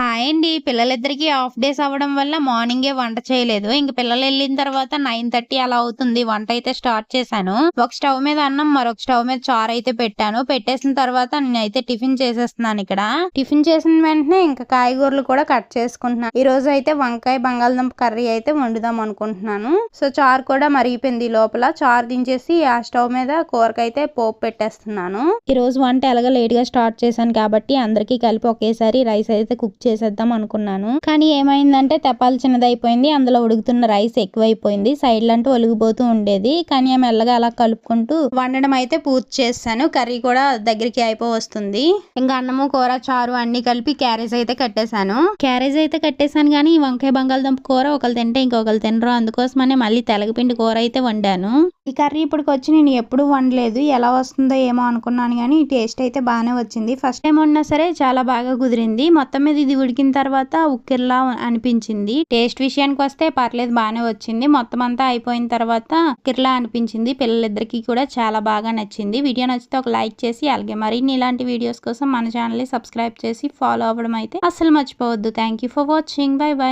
Hi అండి. పిల్లలిద్దరికీ half days అవ్వడం వల్ల మార్నింగే వంట చేయలేదు. ఇంక పిల్లలు వెళ్ళిన తర్వాత నైన్ థర్టీ అలా అవుతుంది. వంట అయితే స్టార్ట్ చేశాను. ఒక స్టవ్ మీద అన్నం మరొక స్టవ్ మీద చారు అయితే పెట్టాను. పెట్టేసిన తర్వాత నేనైతే టిఫిన్ చేసేస్తున్నాను ఇక్కడ. టిఫిన్ చేసిన వెంటనే ఇంకా కాయగూరలు కూడా కట్ చేసుకుంటున్నాను ఈ రోజు అయితే వంకాయ బంగాళదుంప కర్రీ అయితే వండుదాం అనుకుంటున్నాను. సో చారు కూడా మరిగిపోయింది ఈ లోపల. చారు దించేసి ఆ స్టవ్ మీద కూరకైతే పోపు పెట్టేస్తున్నాను. ఈ రోజు వంట ఎలాగ లేట్గా స్టార్ట్ చేశాను కాబట్టి అందరికీ కలిపి ఒకేసారి రైస్ అయితే కుక్ చేసేద్దాం అనుకున్నాను. కానీ ఏమైందంటే తెపాలు చిన్నదైపోయింది అందులో ఉడుకుతున్న రైస్ ఎక్కువైపోయింది సైడ్ అంటూ ఒలిగిపోతూ ఉండేది. కానీ ఆమె మెల్లగా అలా కలుపుకుంటూ వండడం అయితే పూర్తి చేస్తాను కర్రీ కూడా దగ్గరికి అయిపో వస్తుంది ఇంకా అన్నము కూర చారు అన్ని కలిపి క్యారేజ్ అయితే కట్టేశాను. క్యారేజ్ అయితే కట్టేశాను కానీ వంకాయ బంగాళదుంప కూర ఒకరు తింటే ఇంకొకరు తినరు. అందుకోసమనే మళ్ళీ తెలగపిండి కూర అయితే వండాను. ఈ కర్రీ ఇప్పటికి వచ్చి నేను ఎప్పుడు వండలేదు. ఎలా వస్తుందో ఏమో అనుకున్నాను కానీ టేస్ట్ అయితే బాగానే వచ్చింది. ఫస్ట్ టైం వండినా సరే చాలా బాగా కుదిరింది. మొత్తం మీద ఇది ఉడికిన తర్వాత ఉక్కిర్లా అనిపించింది. టేస్ట్ విషయానికి వస్తే పర్లేదు బాగానే వచ్చింది. మొత్తం అంతా అయిపోయిన తర్వాత ఉక్కిర్లా అనిపించింది. పిల్లలిద్దరికి కూడా చాలా బాగా నచ్చింది. వీడియో నచ్చితే ఒక లైక్ చేసి అలాగే మరిన్ని ఇలాంటి వీడియోస్ కోసం మన ఛానల్ సబ్స్క్రైబ్ చేసి ఫాలో అవ్వడం అయితే అస్సలు మర్చిపోవద్దు. Thank you for watching. Bye bye.